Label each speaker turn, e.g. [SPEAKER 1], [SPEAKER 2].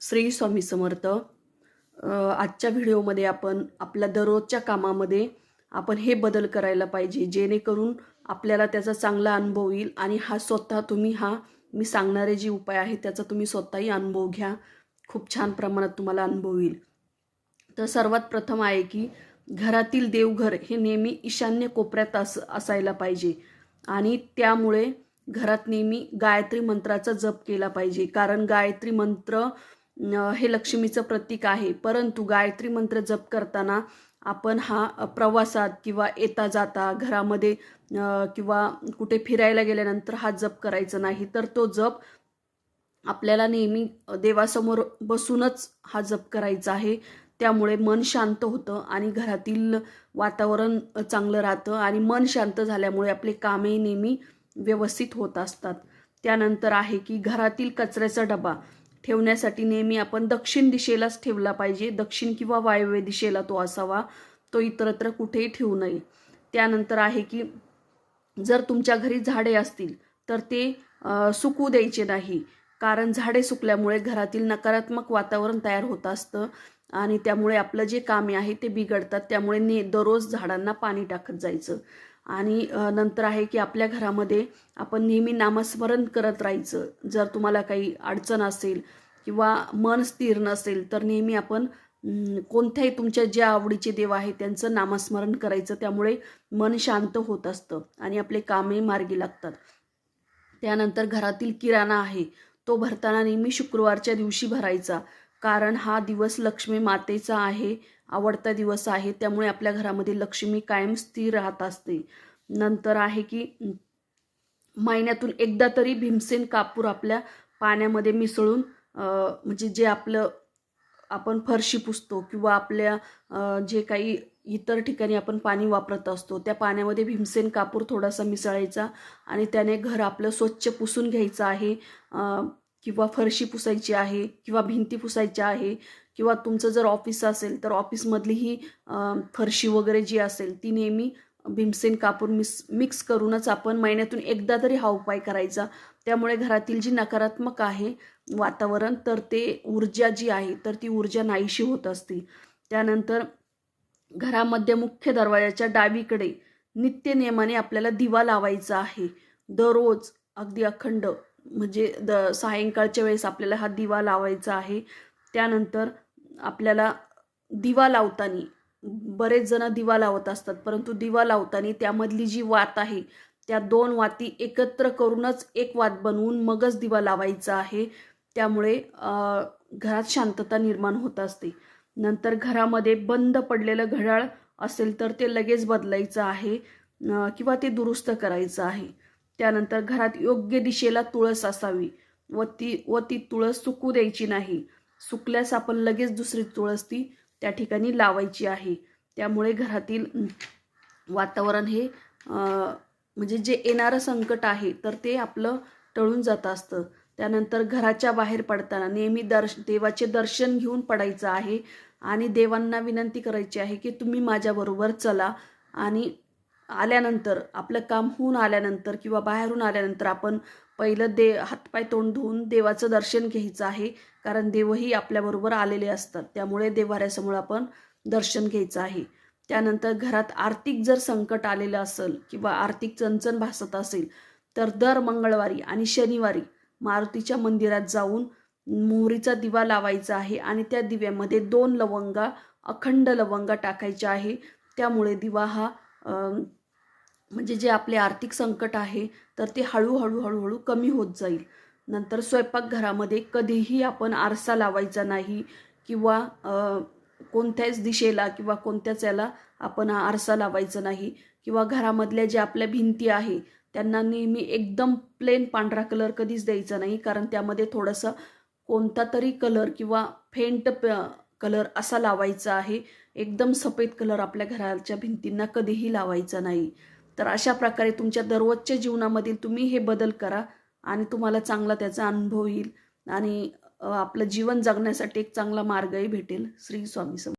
[SPEAKER 1] श्री स्वामी समर्थ आजच्या व्हिडिओमध्ये आपण आपल्या दररोजच्या कामामध्ये आपण हे बदल करायला पाहिजे जेणेकरून आपल्याला त्याचा चांगला अनुभव येईल आणि हा स्वतः तुम्ही हा मी सांगणारे जे उपाय आहेत त्याचा तुम्ही स्वतःही अनुभव घ्या. खूप छान प्रमाणात तुम्हाला अनुभव येईल. तर सर्वात प्रथम आहे की घरातील देवघर हे नेहमी ईशान्य कोपऱ्यात अस असायला पाहिजे आणि त्यामुळे घरात नेहमी गायत्री मंत्राचा जप केला पाहिजे. कारण गायत्री मंत्र हे लक्ष्मीचं प्रतीक आहे. परंतु गायत्री मंत्र जप करताना आपण हा प्रवासात किंवा येता जाता घरामध्ये किंवा कुठे फिरायला गेल्यानंतर हा जप करायचा नाही तर तो जप आपल्याला नेहमी देवासमोर बसूनच हा जप करायचा आहे. त्यामुळे मन शांत होतं आणि घरातील वातावरण चांगलं राहतं आणि मन शांत झाल्यामुळे आपले कामे नेहमी व्यवस्थित होत असतात. त्यानंतर आहे की घरातील कचऱ्याचा डबा. ठेवण्यासाठी नेहमी आपण दक्षिण दिशेलाच ठेवला पाहिजे. दक्षिण किंवा वायव्य दिशेला तो असावा. तो इतरत्र कुठेही ठेवू नये. त्यानंतर आहे की जर तुमच्या घरी झाडे असतील तर ते सुकू द्यायचे नाही. कारण झाडे सुकल्यामुळे घरातील नकारात्मक वातावरण तयार होत असतं आणि त्यामुळे आपलं जे कामे आहे ते बिघडतात. त्यामुळे ने दररोज झाडांना पाणी टाकत जायचं. आणि नंतर आहे की आपल्या घरामध्ये आपण नेहमी नामस्मरण करत राहायचं. जर तुम्हाला काही अडचण असेल किंवा मन स्थिर नसेल तर नेहमी आपण कोणत्याही तुमच्या ज्या आवडीचे देव आहे त्यांचं नामस्मरण करायचं. त्यामुळे मन शांत होत असतं आणि आपले कामही मार्गी लागतात. त्यानंतर घरातील किराणा आहे तो भरताना नेहमी शुक्रवारच्या दिवशी भरायचा. कारण हा दिवस लक्ष्मी मातेचा आहे आवडता दिवस आहे त्यामुळे आपल्या घरामध्ये लक्ष्मी कायम स्थिर राहत असते. नंतर आहे की महिन्यातून एकदा तरी भीमसेन कापूर आपल्या पाण्यामध्ये मिसळून म्हणजे जे आपलं आपण फरशी पुसतो किंवा आपल्या जे काही इतर ठिकाणी आपण पाणी वापरत असतो त्या पाण्यामध्ये भीमसेन कापूर थोडासा मिसळायचा आणि त्याने घर आपलं स्वच्छ पुसून घ्यायचं आहे. किंवा फरशी पुसायची आहे किंवा भिंती पुसायच्या आहे किंवा तुमचं जर ऑफिस असेल तर ऑफिसमधली ही फरशी वगैरे जी असेल ती नेहमी भीमसेन कापूर मिस मिक्स करूनच आपण महिन्यातून एकदा तरी हा उपाय करायचा. त्यामुळे घरातील जी नकारात्मक आहे वातावरण तर ते ऊर्जा जी आहे तर ती ऊर्जा नाहीशी होत असते. त्यानंतर घरामध्ये मुख्य दरवाजाच्या डावीकडे नित्य नियमाने आपल्याला दिवा लावायचा आहे. दररोज अगदी अखंड म्हणजे द सायंकाळच्या वेळेस आपल्याला हा दिवा लावायचा आहे. त्यानंतर आपल्याला दिवा लावताना बरेच जण दिवा लावत असतात परंतु दिवा लावताना त्यामधली जी वात आहे त्या दोन वाती एकत्र करूनच एक वात बनवून मगच दिवा लावायचा आहे. त्यामुळे घरात शांतता निर्माण होत असते. नंतर घरामध्ये बंद पडलेलं घड्याळ असेल तर ते लगेच बदलायचं आहे किंवा ते दुरुस्त करायचं आहे. त्यानंतर घरात योग्य दिशेला तुळस असावी व ती व ती तुळस सुकू द्यायची नाही. सुकल्यास आपण लगेच दुसरी तुळस ती त्या ठिकाणी लावायची आहे. त्यामुळे घरातील वातावरण हे म्हणजे जे येणारं संकट आहे तर ते आपलं टळून जात असतं. त्यानंतर घराच्या बाहेर पडताना नेहमी दर्श देवाचे दर्शन घेऊन पडायचं आहे आणि देवांना विनंती करायची आहे की तुम्ही माझ्याबरोबर चला आणि आल्यानंतर आपलं काम होऊन आल्यानंतर किंवा बाहेरून आल्यानंतर आपण पहिलं दे हातपाय तोंड धुवून देवाचं दर्शन घ्यायचं आहे. कारण देवही आपल्याबरोबर आलेले असतात. त्यामुळे देवाऱ्यासमोर आपण दर्शन घ्यायचं आहे. त्यानंतर घरात आर्थिक जर संकट आलेलं असेल किंवा आर्थिक चणचण भासत असेल तर दर मंगळवारी आणि शनिवारी मारुतीच्या मंदिरात जाऊन मोहरीचा दिवा लावायचा आहे आणि त्या दिव्यामध्ये दोन लवंगा अखंड लवंगा टाकायच्या आहे. त्यामुळे दिवा हा म्हणजे जे आपले आर्थिक संकट आहे तर ते हळूहळू हळूहळू कमी होत जाईल. नंतर स्वयंपाकघरामध्ये कधीही आपण आरसा लावायचा नाही किंवा कोणत्याच दिशेला किंवा कोणत्याच याला आपण आरसा लावायचा नाही किंवा घरामधल्या ज्या आपल्या भिंती आहे त्यांना नेहमी एकदम प्लेन पांढरा कलर कधीच द्यायचा नाही कारण त्यामध्ये थोडंसं कोणता तरी कलर किंवा फेंट कलर असा लावायचा आहे. एकदम सफेद कलर आपल्या घराच्या भिंतींना कधीही लावायचा नाही. तर अशा प्रकारे तुमच्या दररोजच्या जीवनामधील तुम्ही हे बदल करा आणि तुम्हाला चांगला त्याचा अनुभव येईल आणि आपलं जीवन जगण्यासाठी एक चांगला मार्गही भेटेल. श्री स्वामी समर्थ